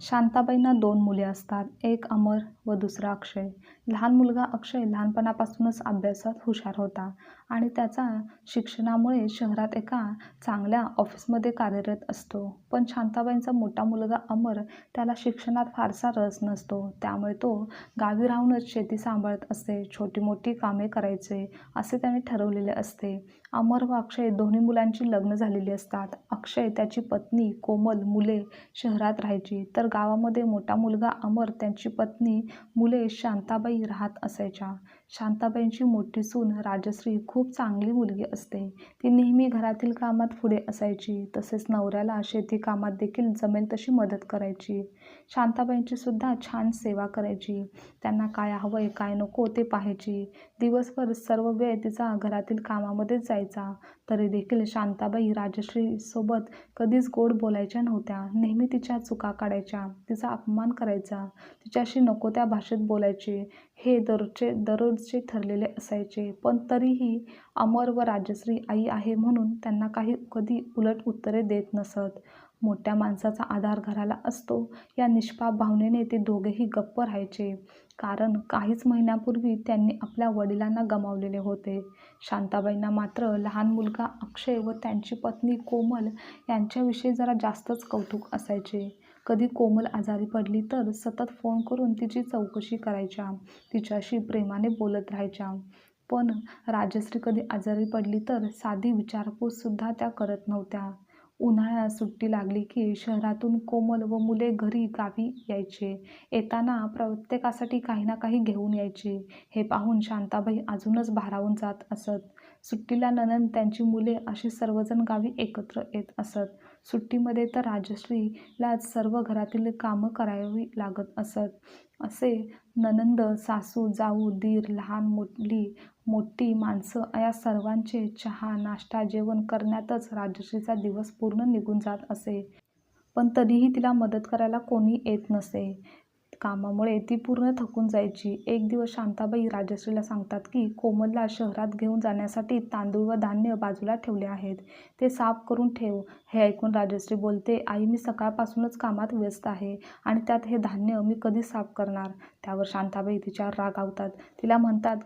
शांताबाईंना दोन मुले असतात. एक अमर व दुसरा अक्षय. लहान मुलगा अक्षय लहानपणापासूनच अभ्यासात हुशार होता. आणि त्याचा शिक्षणामुळे शहरात एका चांगल्या ऑफिसमध्ये कार्यरत असतो. पण शांताबाईंचा मोठा मुलगा अमर त्याला शिक्षणात फारसा रस नसतो. त्यामुळे तो गावी राहूनच शेती सांभाळत असते. छोटी मोठी कामे करायचे असे त्याने ठरवलेले असते. अमर व अक्षय दोन्ही मुलांची लग्न झालेली असतात. अक्षय त्याची पत्नी कोमल मुले शहरात राहायची. तर गावामध्ये मोठा मुलगा अमर त्यांची पत्नी मुले शांताबाई राहत असायच्या. शांताबाईंची मोठी सून राजश्री खूप खूप चांगली मुलगी असते. ती नेहमी घरातील कामात पुढे असायची. तसेच नवऱ्याला शेती कामात देखील जमेल तशी मदत करायची. शांताबाईंची सुद्धा छान सेवा करायची. त्यांना काय हवंय काय नको ते पाहायची. दिवसभर सर्व वेळ तिचा घरातील कामामध्येच जायचा. तरी देखील शांताबाई राजश्रीसोबत कधीच गोड बोलायच्या नव्हत्या. नेहमी तिच्या चुका काढायच्या तिचा अपमान करायचा तिच्याशी नको त्या भाषेत बोलायचे हे दररोजचे दररोजचे ठरलेले असायचे. पण तरीही अमर व राजश्री आई आहे म्हणून त्यांना काही कधी उलट उत्तरे देत नसत. मोठ्या माणसाचा आधार घराला असतो. या निष्पाप भावनेने ते दोघेही गप्प राहायचे. कारण काहीच महिन्यापूर्वी त्यांनी आपल्या वडिलांना गमावलेले होते. शांताबाईंना मात्र लहान मुलगा अक्षय व त्यांची पत्नी कोमल यांच्याविषयी जरा जास्तच कौतुक असायचे. कधी कोमल आजारी पडली तर सतत फोन करून तिची चौकशी करायच्या. तिच्याशी प्रेमाने बोलत राहायच्या. पण राजश्री कधी आजारी पडली तर साधी विचारपूससुद्धा त्या करत नव्हत्या. उन्हाळ्यात सुट्टी लागली की शहरातून कोमल व मुले घरी गावी यायचे. येताना प्रत्येकासाठी काही ना काही घेऊन यायचे. हे पाहून शांताबाई अजूनच भारावून जात असत. सुट्टीला ननंद त्यांची मुले असे सर्वजण गावी एकत्र येत असत. सुट्टीमध्ये तर राजश्रीला सर्व घरातील कामं करावी लागत असत. असे ननंद सासू जाऊ दीर लहान मोठली मोठी माणसं या सर्वांचे चहा नाश्ता जेवण करण्यातच राजश्रीचा दिवस पूर्ण निघून जात असे. पण तरीही तिला मदत करायला कोणी येत नसे. कामामुळे ती पूर्ण थकून जायची. एक दिवस शांताबाई राजश्रीला सांगतात की कोमलला शहरात घेऊन जाण्यासाठी तांदूळ व धान्य बाजूला ठेवले आहेत. ते साफ करून ठेव. हे ऐकून राजश्री बोलते आई मी सकाळपासूनच कामात व्यस्त आहे आणि त्यात हे धान्य मी कधी साफ करणार? त्यावर शांताबाई तिच्यावर रागावतात तिला म्हणतात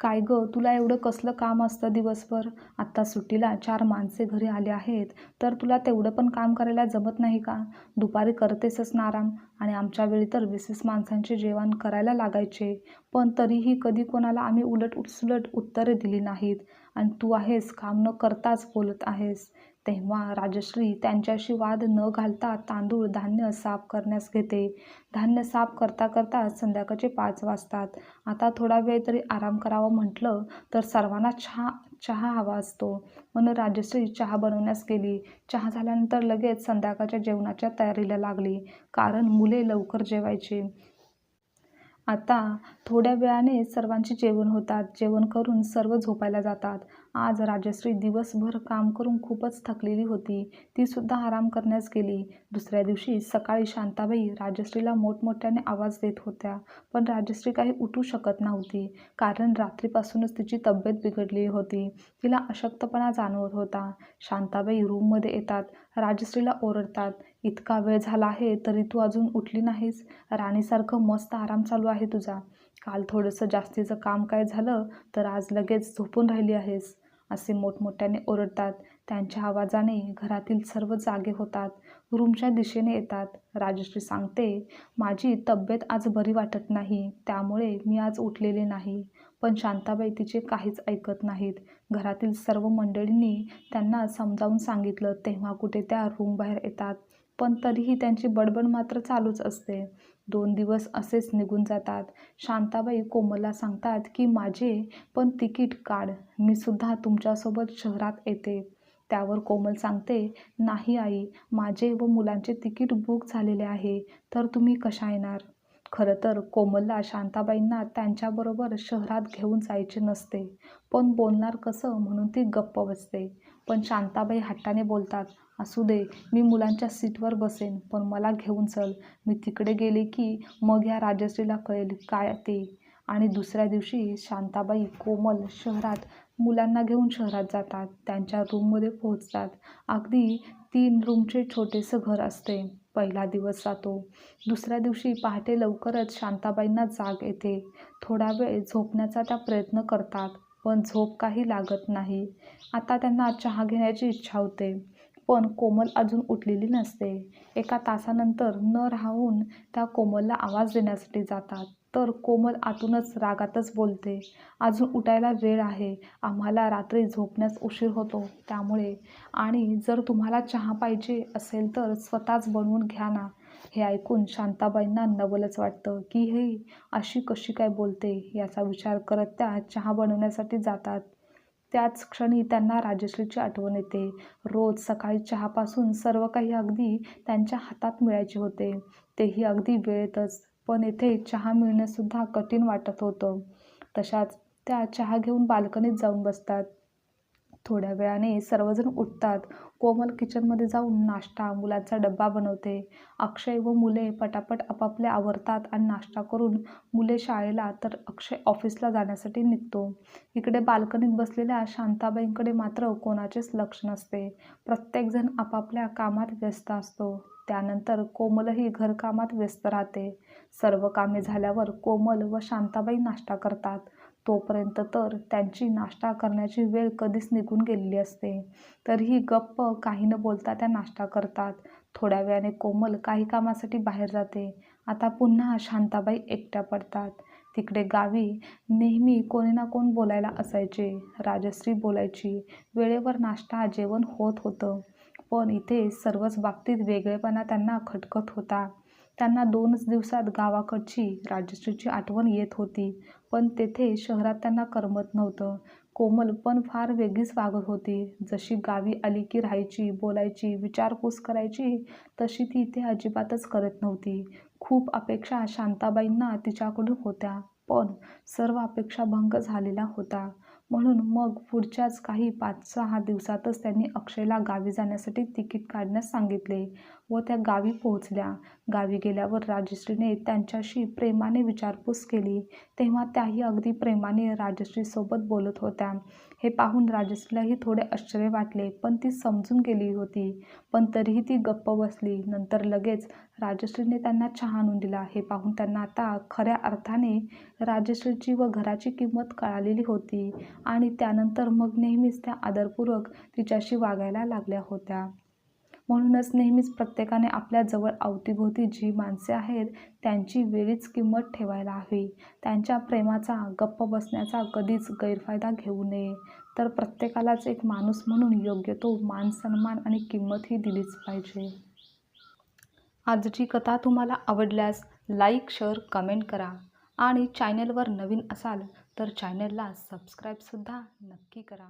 काय गं तुला एवढं कसलं काम असतं दिवसभर? आत्ता सुट्टीला चार माणसे घरी आले आहेत तर तुला तेवढं पण काम करायला जमत नाही का? दुपारी करतेसच नाराम आणि आमच्या वेळी तर वीस माणसांचे जेवण करायला लागायचे. पण तरीही कधी कोणाला आम्ही उलट सुलट उत्तरे दिली नाहीत आणि तू आहेस काम न करताच बोलत आहेस. तेव्हा राजश्री त्यांच्याशी वाद न घालता तांदूळ धान्य साफ करण्यास घेते. धान्य साफ करता करता संध्याकाळचे पाच वाजतात. आता थोडा वेळ तरी आराम करावा म्हटलं तर सर्वांना चहा चहा हवा असतो. म्हणून राजश्री चहा बनवण्यास गेली. चहा झाल्यानंतर लगेच संध्याकाळच्या जेवणाच्या तयारीला लागली. कारण मुले लवकर जेवायचे. आता थोड्या वेळाने सर्वांचे जेवण होतात. जेवण करून सर्व झोपायला जातात. आज राजश्री दिवसभर काम करून खूपच थकलेली होती. तीसुद्धा आराम करण्यास गेली. दुसऱ्या दिवशी सकाळी शांताबाई राजश्रीला मोठमोठ्याने आवाज देत होत्या पण राजश्री काही उठू शकत नव्हती. कारण रात्रीपासूनच तिची तब्येत बिघडली होती. तिला अशक्तपणा जाणवत होता. शांताबाई रूममध्ये येतात. राजश्रीला ओरडतात. इतका वेळ झाला आहे तरी तू अजून उठली नाहीस. राणीसारखं मस्त आराम चालू आहे तुझा. काल थोडंसं जास्तीचं काम काय झालं तर आज लगेच झोपून राहिली आहेस. असे मोठमोठ्याने ओरडतात. त्यांच्या आवाजाने घरातील सर्व जागे होतात. रूमच्या दिशेने येतात. राजश्री सांगते माझी तब्येत आज बरी वाटत नाही. त्यामुळे मी आज उठलेले नाही. पण शांताबाई तिचे काहीच ऐकत नाहीत. घरातील सर्व मंडळींनी त्यांना समजावून सांगितलं तेव्हा कुठे त्या रूमबाहेर येतात. पण तरीही त्यांची बडबड मात्र चालूच असते. दोन दिवस असेच निघून जातात. शांताबाई कोमलला सांगतात की माझे पण तिकीट काढ. मी सुद्धा तुमच्यासोबत शहरात येते. त्यावर कोमल सांगते नाही आई माझे व मुलांचे तिकीट बुक झालेले आहे. तर तुम्ही कशा येणार? खरं तर कोमलला शांताबाईंना त्यांच्याबरोबर शहरात घेऊन जायचे नसते. पण बोलणार कसं म्हणून ती गप्प बसते. पण शांताबाई हट्टाने बोलतात असू दे मी मुलांच्या सीटवर बसेन पण मला घेऊन चल. मी तिकडे गेले की मग या राजश्रीला कळेल काय ते. आणि दुसऱ्या दिवशी शांताबाई कोमल शहरात मुलांना घेऊन शहरात जातात. त्यांच्या रूममध्ये पोहोचतात. अगदी तीन रूमचे छोटेसं घर असते. पहिला दिवस जातो. दुसऱ्या दिवशी पहाटे लवकरच शांताबाईंना जाग येते. थोडा वेळ झोपण्याचा त्या प्रयत्न करतात पण झोप काही लागत नाही. आता त्यांना चहा घेण्याची इच्छा होते. पण कोमल अजून उठलेली नसते. एका तासानंतर न राहून त्या कोमलला आवाज देण्यासाठी जातात. तर कोमल आतूनच रागातच बोलते. अजून उठायला वेळ आहे. आम्हाला रात्री झोपण्यास उशीर होतो. त्यामुळे आणि जर तुम्हाला चहा पाहिजे असेल तर स्वतःच बनवून घ्या ना. हे ऐकून शांताबाईंना नवलच वाटतं की हे अशी कशी काय बोलते? याचा विचार करत त्या चहा बनवण्यासाठी जातात. त्याच क्षणी त्यांना राजश्रीची आठवण येते. रोज सकाळी चहापासून सर्व काही अगदी त्यांच्या हातात मिळायचे होते. तेही अगदी वेळेतच पण येथे चहा मिळणंसुद्धा कठीण वाटत होतं. तशाच त्या चहा घेऊन बाल्कनीत जाऊन बसतात. थोड्या वेळाने सर्वजण उठतात. कोमल किचनमध्ये जाऊन नाश्ता मुलांचा डब्बा बनवते. अक्षय व मुले पटापट आपापले आवरतात आणि नाश्ता करून मुले शाळेला तर अक्षय ऑफिसला जाण्यासाठी निघतो. इकडे बाल्कनीत बसलेल्या शांताबाईंकडे मात्र कोणाचेच लक्ष नसते. प्रत्येकजण आपापल्या कामात व्यस्त असतो. त्यानंतर कोमलही घरकामात व्यस्त राहते. सर्व कामे झाल्यावर कोमल व शांताबाई नाश्ता करतात. तोपर्यंत तर त्यांची नाश्ता करण्याची वेळ कधीच निघून गेलेली असते. तरीही गप्प काही न बोलता त्या नाश्ता करतात. थोड्या वेळाने कोमल काही कामासाठी बाहेर जाते. आता पुन्हा शांताबाई एकट्या पडतात. तिकडे गावी नेहमी कोणी ना कोण बोलायला असायचे. राजश्री बोलायची. वेळेवर नाश्ता जेवण होत होतं. पण इथे सर्वच बाबतीत वेगळेपणा त्यांना खटकत होता. त्यांना दोनच दिवसात गावाकडची राजश्रीची आठवण येत होती. पण तेथे शहरात त्यांना करमत नव्हतं. कोमल पण फार वेगळीच वागत होती. जशी गावी आली की राहायची बोलायची विचारपूस करायची तशी ती इथे अजिबातच करत नव्हती. खूप अपेक्षा शांताबाईंना तिच्याकडून होत्या. पण सर्व अपेक्षा भंग झालेला होता म्हणून मग पुढच्याच काही पाच सहा दिवसातच त्यांनी अक्षयला गावी जाण्यासाठी तिकीट काढण्यास सांगितले. व त्या गावी पोहोचल्या. गावी गेल्यावर राजश्रीने त्यांच्याशी प्रेमाने विचारपूस केली. तेव्हा त्याही अगदी प्रेमाने राजश्रीसोबत बोलत होत्या. हे पाहून राजश्रीलाही थोडे आश्चर्य वाटले पण ती समजून गेली होती. पण तरीही ती गप्प बसली. नंतर लगेच राजश्रीने त्यांना चहा आणून दिला. हे पाहून त्यांना आता खऱ्या अर्थाने राजश्रीची व घराची किंमत कळालेली होती आणि त्यानंतर मग नेहमीच त्या आदरपूर्वक तिच्याशी वागायला लागल्या होत्या. म्हणूनच नेहमीच प्रत्येकाने आपल्या जवळ अवतीभोवती जी माणसे आहेत त्यांची वेळीच किंमत ठेवायला हवी. त्यांच्या प्रेमाचा गप्प बसण्याचा कधीच गैरफायदा घेऊ नये. तर प्रत्येकालाच एक माणूस म्हणून योग्य तो मान सन्मान आणि किंमत ही दिलीच पाहिजे. आजची कथा तुम्हाला आवडल्यास लाईक शेअर कमेंट करा. आणि चॅनलवर नवीन असाल तर चॅनलला सबस्क्राईबसुद्धा नक्की करा.